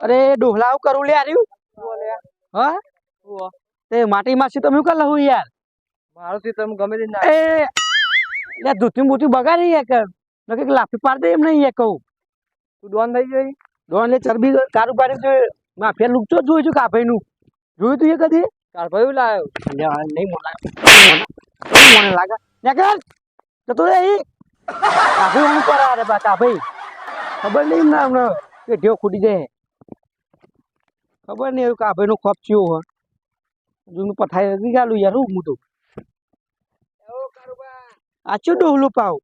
અરે ડોહલા કરું લે આર્યું. હા? તે માટી માસી તમે કર લઉં યાર? મારું થી તમે ગમે તે એ લે ધૂતી બૂતી બગાડી યાર કર નકે કે લાફી પાડ દે એમ નહીં યાર કહું. તું ડોન થઈ ગઈ? ડોન લે ચરબી કારું પાડી જો માફિયા લુકતો જોયું છું કાભાઈ નું જોયું તું એ કદી? તાર ભાઈ લાયો. નહીં મોના મને લાગે. નકર જતો રે ઈ કાભાઈ હું પર આ રે બા કાભાઈ. ખબર નહીં ના હમણાં. કે ઢેવ ખૂટી જાય. ખબર નહીં એવું કાભાઈ ભાઈનો ખોપ ચિયો હોય જૂનું પથાઈ નથી ગાલું યાર હું મોટું. આ ચો ડોહલું પાવ?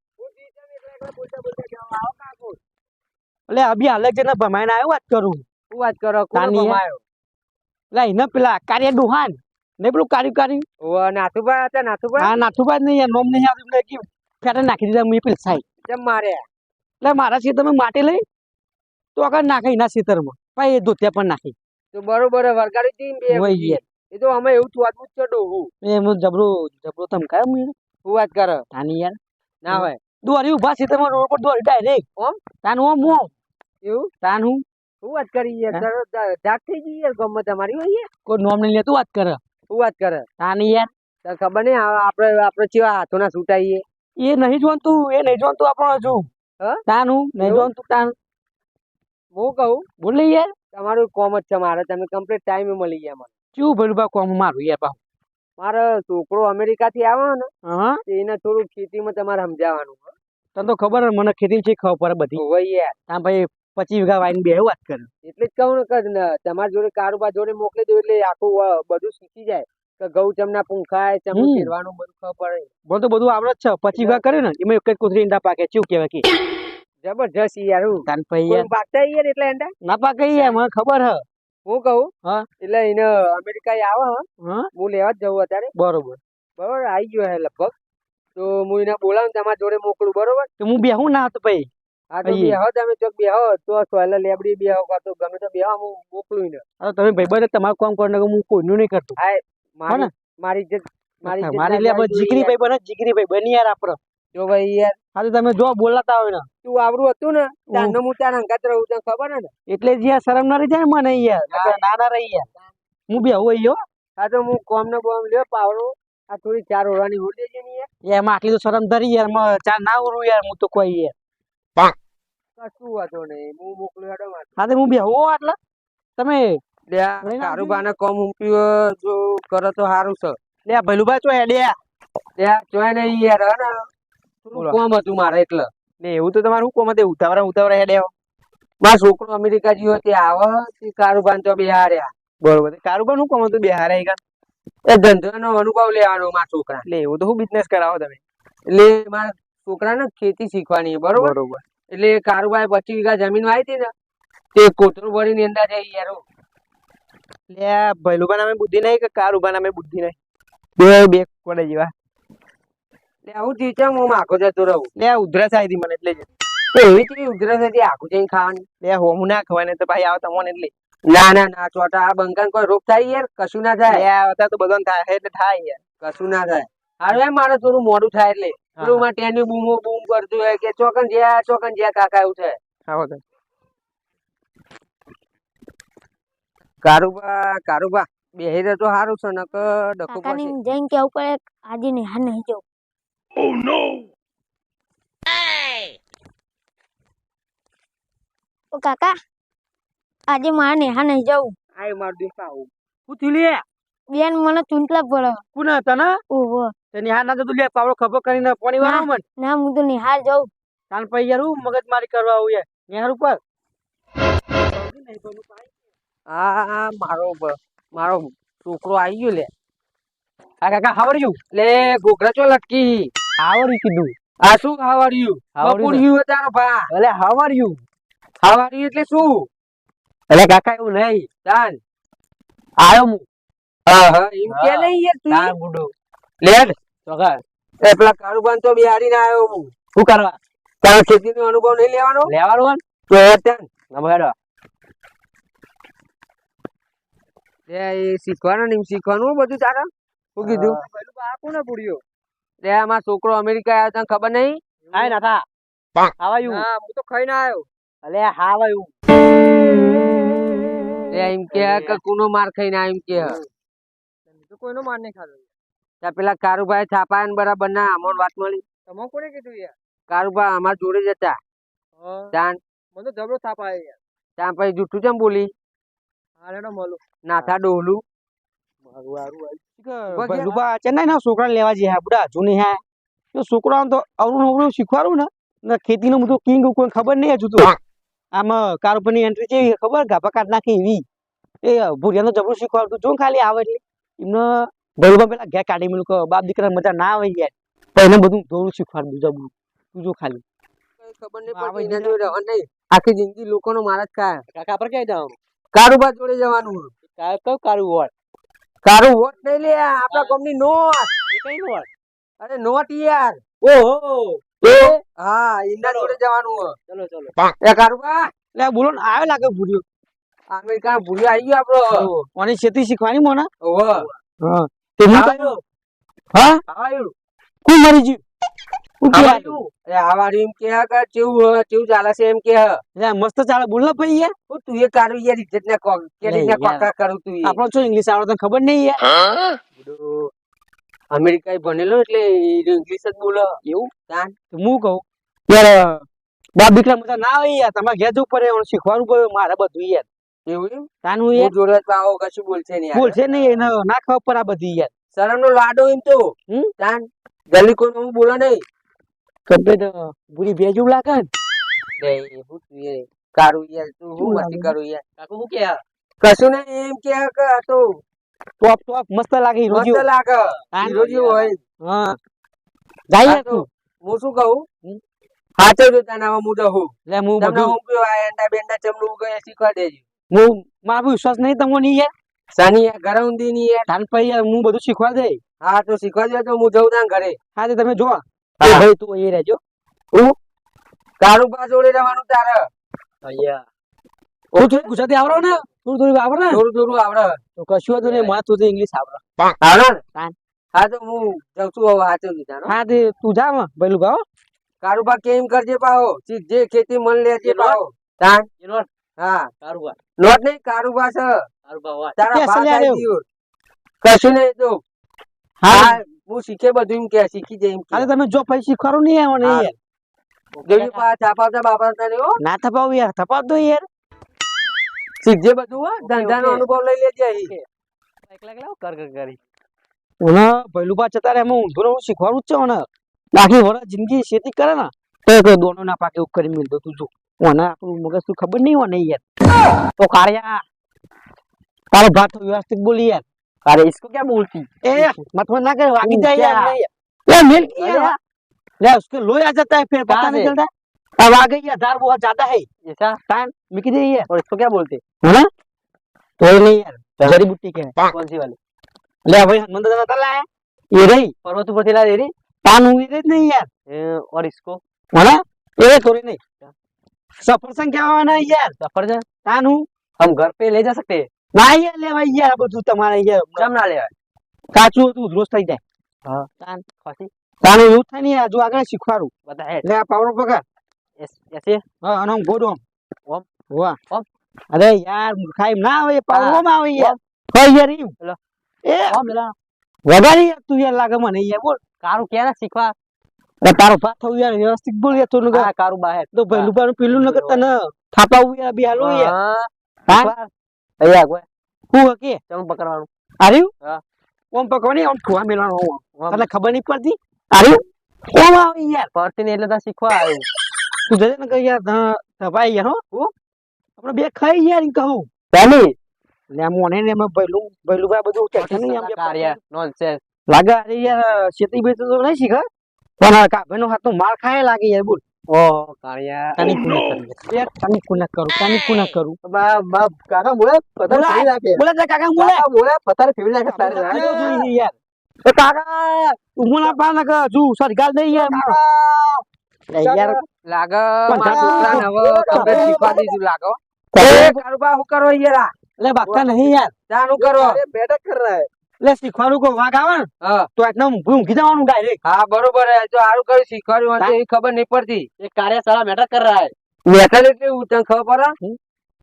એટલે અભી હાલે જ ને ભમાઈને આવ્યો વાત કરું. શું વાત કરો કોણ આવ્યો એટલે એને પેલા કાર્ય ડોહાન. ને પેલું કાર્ય કાર્ય ઓ નાથુભાઈ હતા નાથુભાઈ હા નાથુભાઈ નહીં યાર નોમ નહીં આવ્યું કે ફેટે નાખી દીધા મેં પેલી સાઈ. કેમ મારે? એટલે મારા ખેતરમાં માટી લઈ તો આગળ નાખે એના ખેતરમાં. ભાઈ એ ધોતિયા પણ નાખી. તો બરોબર વરગાડી હતી બે. એ તો અમે એવું થોડું જ ચડો હું. એમ જબરો જબરો ધમકાયો મેં હું વાત કર. તાની યાર. ના હોય. દોરી ઊભા ખેતરમાં રોડ પર દોરી ડાયરેક્ટ ઓમ? તાન ઓમ ઓમ એવું? તાન હું. હું વાત કરી યાર હે? કરો થઈ ગઈ યાર ગમે તમારી હોય કોઈ નોમ નહીં લેતું વાત કર. હું વાત કર. તાની યાર. તને ખબર નહીં આપણે આપણે કેવા હાથોના છૂટાઈએ એ નહીં જોનતું એ નહીં જોનતું આપણો હજુ. હા? તાન હું નહીં? જોનતું તાન. હું કહું? બોલે યાર. તમારું કોમ જ છે મારે તમે કમ્પ્લીટ ટાઈમે મળી ગયા મને. ચેવું ભર્યું બા કોમ મારું યાર પાછું મારો છોકરો અમેરિકા થી આવે ને હા? એને થોડું ખેતીમાં તમારે સમજાવવાનું તને તો ખબર હે, મને ખેતી છે ખબર બધી. હોય યાર. તાન ભાઈ પચીસ વીઘા વાઈને બે વાત કરે. એટલે જ કહું ને તમારી જોડે કારોબાર જોડે મોકલી દો એટલે આખું બધું શીખી જાય. કે ઘઉં ચમના પૂંખાય ચમનું ફેરવાનું બધું ખબર પડે. મને તો બધું આવડે જ છે. પચીસ વીઘા કર્યું ને એમાં એક જ કુતરી ઈંડા પાકે ચેવું કહેવાય કે? જબરજસ્ત યાર હું તાન ભાઈ પાકતા યાર. એટલે એંડા? ના પાકે યાર મને ખબર હે. હું કહું? હા. એટલે એને અમેરિકા આવે હે, હું? લેવા જ જવું અત્યારે. બરોબર. બરોબર આવી ગયો હે લગભગ. તો હું એને બોલાવું તમારા જોડે મોકલું બરોબર? તો હું બેહું ના હતો ભાઈ હા તો. બેહો તમે ચોક બેહો તો સોયલા લેબડી બેહો કાં તો ગમે તો બેહો હું મોકલું એને. હવે તમે ભાઈ બંધ તમારું કામ કરો હું કોઈનું નહીં કરતું. મારી મારી મારી મારી ના લે જીગરી ભાઈ બને જીગરી ભાઈ બની યાર આપડે. જો ભાઈ યાર હા તમે જો બોલાતા હોય ને. તું આવરું હતું ને ત્યાં હું. ત્યાં અંગાત રહું તને ખબર ને? એટલે જ યાર શરમ ના રહી જાય મને યાર નકર ના ના રહી યાર હું બેહું અહીંયા હા. તો હું કોમ ને બોમ લ્યો પાવડો. આ થોડી ચાર ઓરવાની હોડ દેજે ને યાર એમાં આટલી તો શરમ ધરી યારમાં ચા ના ઉરું યાર હું તો કોઈ યાર. કશું વાંધો નહીં હું મોકલું હેડો હા તો હું બેહું હો આટલા. તમે લે બાને કોમ ઉમટ્યું જો કરો તો સારું છે. લે ભૈલુભાઈ ચો હેડ્યા લે જોય નહીં યાર હા. થોડું કોમ હતું મારે એટલે. ને એવું તો તમારું કોમ હતું? ઉતાવળા ઉતાવળા હેડ્યા મારો છોકરો અમેરિકા જ્યો તે આવે તે કારુબાન તો બિહાર્યા. બરોબર. કારુબાર હું કોમ હતું? બે હારે ઈ એ ધંધાનો અનુભવ લેવાનો મારા છોકરા એટલે એવું તો હું બિઝનેસ કરાવો તમે. એટલે મારા છોકરાને ખેતી શીખવાની બરોબર? બરોબર. એટલે કારુબાએ પચીસ વીઘા જમીન વાવી હતી ને તે કોતરું ભરીને અંદર જઈ યાર લે ભૈલુબા નામે બુદ્ધિ નહીં કે કારુબા નામે બુદ્ધિ નહીં? બે બે કોડે જેવા. એટલે આવું છે હું માખો જતો રહું. લે ઉધરસ આવી હતી મને એટલે જ. એવી કેવી ઉધરસ હતી આખું જઈને ખાવાની? લે હોમું ના ખવાય તો ભાઈ આવો તમને એટલે ના ના ના ચોટા આ બંકાન કોઈ રોગ થાય યાર? કશું ના થાય. અત્યારે તો બધાને થાય એટલે થાય યાર. કશું ના થાય. હારું એમ મારે થોડું મોડું થાય એટલે. પેલું માં ટેની બૂમો બૂમ કરતું હોય કે ચોકન જ્યાં ચોકન જ્યાં કાકા એવું થાય. આવો તો કારુબા કારુબા બેહી તો સારું છે નક ડખું કાકાને જઈને કેવું પડે? કે આજે નહીં જવું. ઓ કાકા આજે મારે નિહાર નહીં જવું. આય મારું દિવસ આવું શું થયું લે? બેન મને ચૂંટલા પડે કોણ હતા ને? ઓહો. તે નિહાર ના તો તું લે પાવડો ખભો કરીને પાણી વાળો મન. ના હું તો નિહાર જઉં. તાન પછી યાર હું મગજ મારી કરવા આવું યાર. નિહાર ઉપર? આ મારો મારો છોકરો આવી ગયો લે. આ કાકા હાવ આર યુ લે ઘોઘરા ચો લટકી. યુ કીધું. આ શું ખાવાડ્યું How are you, બપોર્યું તારો ભા. અલે હાવ આર યુ ખાવાડ્યું એટલે શું? એટલે કાકા એવું નહીં. તાન. આયો હું. હા હા એમ કે. નહીં યાર તાર તું બુડો. લેડ ચોકા એ પેલા કારુબાન તો બિહારી ના આવ્યો હું. શું કરવા? તારો ખેતીનો અનુભવ નહીં લેવાનો? લેવાનું તો એ ત્યાં ને લે એ શીખવાનું ને શીખવાનું બધું તારા? શું કીધું? આ ને પૂડ્યો લે આમાં છોકરો અમેરિકા આવ્યો તને ખબર નહીં? હાય ના થા હાવ આર હા હું તો ખાઈને આવ્યો. અલે હાવ આર એ એમ કે કે કુનો માર ખાઈને આ એમ કે તો કોઈનો માર નહીં ખાધો. ત્યાં પેલા કારુભાઈ છાપાયા ને બરાબર ના અમોન વાત મળી. તમે કોને કીધું યાર? કારુભાઈ અમાર જોડે જ હતા. હા. મને તો જબરો થાપ યાર. ત્યાં પછી જુઠ્ઠું કેમ બોલી? હાલે તો મળું. નાથા ડોહલું. હારું આવી ભલુબા ચેન્નાઈ ના છોકરા લેવા જઈએ બુડા હજુ હે. તો છોકરાઓને તો અવરું અવરું શીખવાડું ને ને ખેતીનું બધું કિંગ કોઈ ખબર નહીં હજુ તો. આમાં કારોબારની એન્ટ્રી છે ખબર? ગાભા કાઢ નાખે એવી. એ ભૂરિયાનો જબરું શીખવાડતું જો ખાલી આવે એટલે. એમને ભલુબા પેલા ઘેર કાઢી મેલું બાપ દીકરા મજા ના આવે યાર તો એને બધું થોડું શીખવાડતું જબરું. તું જો ખાલી. ખબર નહીં એના જોડે નહીં આખી જિંદગી લોકોનો મારા જ કાકા પર ક્યાં જવાનું? કારોબાર જોડે જવાનું. કયું કારું વોટ કારું વોટ નહીં લે આપણા ગામની નોટ. એ કઈ નોટ? અરે નોટ યાર. ઓહો. હા ઇન્ડા જોડે જવાનું ચલો ચલો. એ કારુભા લે બોલો ને આવે લાગે ભૂર્યો. અમેરિકા ભૂર્યો આવી ગયો આપણો. મને ખેતી શીખવાની મને? ઓહો. હા. તે હું. હા આવ્યું. કોણ મરી ગયું કોણ કે આવ્યું. એ આ વાળી એમ કે કે કેવું હે, કેવું ચાલે છે એમ કે હે. લે મસ્ત ચાલે. બોલ ભાઈ યાર. તું એ કારું યાર ઇજ્જત ને કે રીતના કોકા કરું તું આપણો છો ઇંગ્લિશ આવડે તને ખબર નહીં યાર? અમેરિકા ભણેલો એટલે ઇંગ્લિશ જ બોલો. એવું? તાન? હું કહું? યાર બાપ દીકરા મજા ના આવે યાર. તમારે ઘેર જવું પડે શીખવાનું પડે મારે બધું યાર. એવું એમ? હું યાર? જોડે આવો કશું બોલશે નહીં. બોલશે નહીં એને ના ખબર પડે આ બધી યાર. શરમ નો લાડો એમ તો? તાન? જલ્દી કોઈ બોલો નહીં. કમ્પ્લેટ પૂરી ભેજું લાગે ને. હું તું કારું યાર તું હું મસ્તી કરું યાર કાકુ હું કે? કશું ને એમ કે તો ટોપ ટોપ મસ્ત લાગે રોજી મસ્ત લાગે. રોજી હોય. હા. જાય તો તું. હું શું કહું? હાચે તો તને હું દહું લે હું બધું. હું કયો આ એંડા બેંડા ચમડું ઉગે શીખવાડી દેજો. હું મારો વિશ્વાસ નહીં તમો નહીં યાર? સાની યાર ઘરે ઊંધી ની યાર. તાન પછી યાર હું બધું શીખવા દે. હા તો શીખવા દે તો હું જઉં ત્યાં ઘરે. હા તો તમે જો હા. ભાઈ તું અહીં રહેજો. કારું બા જોડે રહેવાનું તારે. હું તું ગુજરાતી આવડો ને? થોડું થોડું આવડે ને? થોડું થોડું આવડે. તો કશું હતું નહીં મને તું ઇંગ્લિશ આવડે. આવડે? ને? હા તો હું જઉં છું હવે સાચવજો તારો હા. તે તું જા માં ભઈલું ભાવ કારું બા કેમ કરજે પાહો જે ખેતી મન લેજે પાહો તાન. નોટ. હા. ભાઈ લોટ નહીં કારું બા છે. સારું તારા ભાત આવી ગયું. કશું નહીં તો. હા. હા શીખે બધું એમ કે શીખી જાય એમ કે. તમે જો પછી શીખવાડો નહીં આવે ને યાર. જોયું પા છાપાવતા બાપાવતા ના થપાવ યાર થપાવ દો યાર. શીખજે બધું હો. ધંધાનો અનુભવ લઈ લેજે અહીં. એકલા એકલા કર કર કરી. ઓને ભઈલું જતા રહે એમાં ઊંધું હું શીખવાડું જ છે ઓને. આખી વરસ જિંદગી ખેતી કરે ને તો એ કોઈ દોનો ના પાકે એવું કરી મિલતો તું જો. ઓને આપણું મગજ તું ખબર નહીં હોય ને યાર. તો કાર્યા તારો ભાત વ્યવસ્થિત બોલી યાર. अरे इसको क्या बोलती? ए मत ना कर तू यार? नहीं। यार मिल अरे यार ले उसके लोई आ जाता है फिर पता नहीं चलता अब आ गई है दार बहुत ज़्यादा है। ऐसा? टाइम मिकी दे यार और इसको क्या बोलते? है? ना तो ये नहीं यार जड़ी बूटी के कौन सी वाली? ले भाई हनुमान दादा तला है। ये रही। पर्वत ऊपर थिला दे रही? तान हुई रही नहीं यार? और इसको? है ना? ये थोड़ी नहीं। सफ़र संग क्या हुआ ना यार? सफरजन तान। हूँ हम घर पे ले जा सकते हैं। ના લેવાય યાર બધું તમારે યાર. કેમ ના લેવાય? કાચું હતું ઉધરોસ થઈ જાય. હા. તાન ખોસી તાન એવું થાય ને હજુ આગળ શીખવાડું. બધા લે આ પાવડો પકડ. એસે હા અને ગોડ ઓમ ઓમ. વાહ. ઓમ. અરે યાર ખાઈ ના આવે પાવડો માં આવે યાર. કોઈ યાર ઈ એ. ઓમ લા વગાડી યાર તું યાર લાગે મને યાર બોલ. કારું કેરા શીખવા? તારો ભાત થયું યાર વ્યવસ્થિત બોલ યાર તું કારું બહાર. તો ભેલું પાનું પેલું ન કરતા ન થાપાવું યાર બી હાલું યાર. હા. અહીંયા કોઈ હું કે? ચમ પકડવાનું. આર્યું? હા. ઓમ પકવાની ઓમ ખુવા મેલવાનો ઓમ એટલે ખબર નહીં પડતી? આર્યું? ઓમ આવે યાર. પડતી ને એટલે તો શીખવા આવ્યું. તું જજે ને કે યાર ધપાઈ યાર હો. આપણે બે ખાઈ યાર કહું. પેલી લે મોને ને મે ભઈલું ભઈલું ભાઈ બધું ચટણી નહીં આમ કાર્ય નોનસેન્સ લાગે અરે યાર શેતી બેસતો તો નહીં શીખા. પણ કાભેનો હાથનો માર ખાય લાગે યાર બોલ. ઓ તાની કુના કરું યાર તાની કુના કરું તાની કુના કરું. બા બા કાકા બોલે બોલા. ફેરી નાખે. બોલે કાકા બોલે. બોલે પતાર ફેરી નાખે તારે યાર. એ કાકા તું પા ના જુ સોરી ગાલ દે યાર યાર લાગે મારા જાતું છોકરાને હવે શીખવા દીધું લાગો. એ એ કારુબા હું કરો યાર લે બાકા નહીં યાર. જાનું કરો. બેઠક કર રહા. હે લે શીખવાનું કોઈ વાગ આવે ને? તો એકદમ ઊંઘી જવાનું ડાયરેક્ટ હા બરોબર જો સારું કર્યું શીખવાડ્યું હોય એ ખબર નહીં પડતી. એ કાર્ય સારા મેટર કર રહા હે. મેટલ એટલે હું તને ખબર પડે? હમ.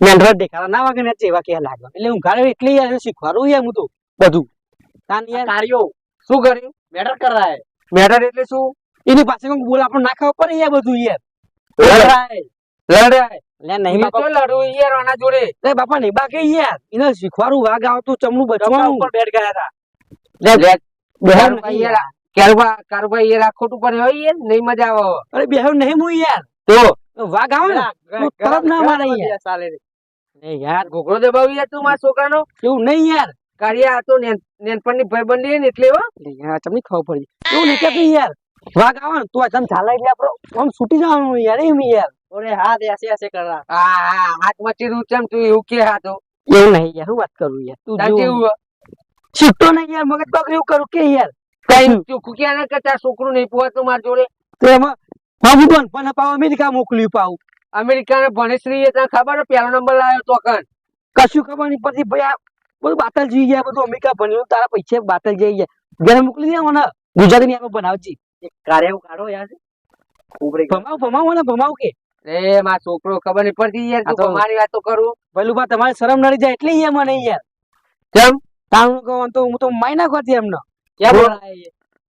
મેન્ડર દેખાડા. ના વાગે ને જેવા કે લાગે. એટલે હું ઘરે એટલે યાર શીખવાડું યાર હું તો બધું. તાન યાર કાર્યો. શું કર્યું? મેટર કર રહા હે. મેટર એટલે શું? એની પાસે બોલ આપણને ના ખબર પડે યાર બધું યાર. લડાય લડાય લે નહીં બાપા. તો યાર આના જોડે. લે બાપા નહીં બાકે યાર એને શીખવાડું વાગ આવતું ચમનું બચવાનું. બેઠ ગયા હતા. લે લે, બેહો યાર યાર. કારુભા કારુભા યાર ખોટું પડે હોય યાર નહીં મજા આવે. અરે બેહો નહીં હું યાર તો? વાગ આવે ને ના મારે યાર ચાલે એ યાર. ઘોઘરો દબાવી યાર તું મારા છોકરાનો? એવું નહીં યાર? કાર્ય તો નેનપણ નેનપણની ભાઈબંધી ને એટલે હો. યાર તમને ખબર પડી? એવું નહીં કેતું યાર? વાગ આવે તું તો આમ ચાલે એટલે આપણો આમ છૂટી જવાનું યાર એમ યાર. ઓરે હાથ એસે એસે કર. આ આ હાથમાં ચીરું ચમ તું એવું કે તો એવું નહીં યાર હું વાત કરું યાર? તું કેવું છૂટતો નહીં યાર મગજ પગ એવું કરું કે યાર? કઈ ચોખ્ખું ક્યાં ના કરતા છોકરું નહીં પોવાતું મારા જોડે. તો એમાં હા હું પણ પણ પાવ અમેરિકા મોકલ્યું પાવ અમેરિકાને ભણેશ્રી તને ખબર હે પહેલો નંબર લાવ્યો તો કણ? કશું ખબર નહીં પછી ભાઈ આ બધું બાતલ જઈ ગયા બધું અમેરિકા ભણ્યું તારા પૈસે બાતલ જઈ ગયા. ઘરે મોકલી દે મને ગુજરાતી ની આગળ બનાવજી. કાર્ય કાઢો યાર. ભમાવ ભમાવ મને ભમાવ કે. એ મારો છોકરો ખબર નહીં પડતી યાર તો- મારી વાતો કરું. ભલું બા તમારે શરમ નડી જાય એટલે યાર મને યાર કેમ? તારું કહું તો હું તો માઈ નાખો એમને એમનો. કેમ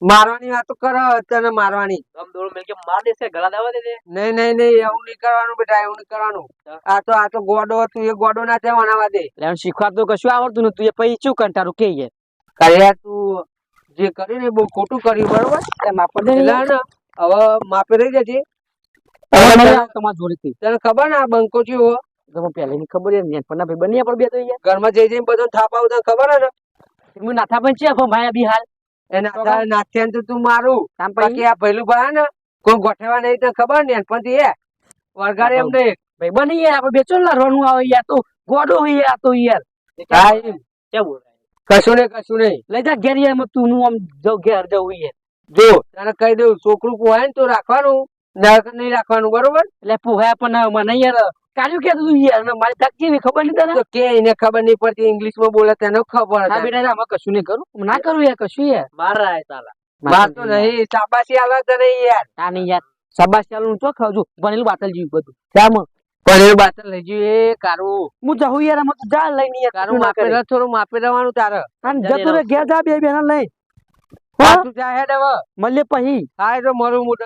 મારવાની વાતો કરો તને મારવાની. આમ દોડ મેલ કે માર દેશે ગળા દેવા દે નહીં નહીં નહીં એવું નહીં કરવાનું બેટા એવું નહીં કરવાનું. આ તો આ તો ગોડો હતું એ ગોડો ના થવાના દે. એટલે શીખવા તો કશું આવડતું નતું એ પછી શું કંટાળું કે યાર? કર્યા તું જે કર્યું ને બહુ ખોટું કર્યું બરોબર? એટલે ને હવે માપે રહી જજે. તમારા જોડેથી? તને ખબર ને બંકો જેવો તમે પહેલેની ખબર યાર નેનપણના ભાઈ બની આપણે બે તો યાર ઘરમાં જઈ જઈને બધું થાપાવું તને ખબર હે ને? હું નાથા પણ છે ભાઈ બી હાલ. એને તારે નાથ્યાન તો તું મારું. કામ પછી? આ ભૈલું ભાઈ ને કોઈ ગોઠવા નહીં તને ખબર ને પણ એ વરગાડે એમ નહીં. ભાઈ બની યાર આપણે બેચો લડવાનું આવે યાર તો ગોડો હોય યાર તો યાર. બોલ કશું નહીં કશું નહીં. લઈ જા ઘેર યાર તું હું આમ જાઉં ઘેર જવું યાર. જો તને કહી દઉં છોકરું પોહાય ને તો રાખવાનું. નહીં રાખવાનું બરોબર? એટલે પોહ્યા પણ મને યાર કાર્યું કે તું યાર મારી તક કેવી ખબર નહીં તને? કે એને ખબર નહીં પડતી ઇંગ્લિશમાં બોલે તેને ખબર હા બેટા આમાં કશું નહીં કરું. ના કરું યાર કશું યાર. મારા હે તાલા વાત તો નહીં. શાબાશી આલા તને યાર. ના નહીં યાર. શાબાશી આલું તો ખાવજો. બનેલું બાતલ જીવ બધું. પણ એ બાતલ લઈ જઈએ. એ કારું. હું જાઉં યાર અમે તું જા લઈને નહીં કારું માપે રહ, થોડું માપે રહેવાનું તારે. અને જતું રે ઘેર જા બે બેના લઈ. તું જા હેડ હવે. મળીએ પછી. હા એ તો મારું મોઢું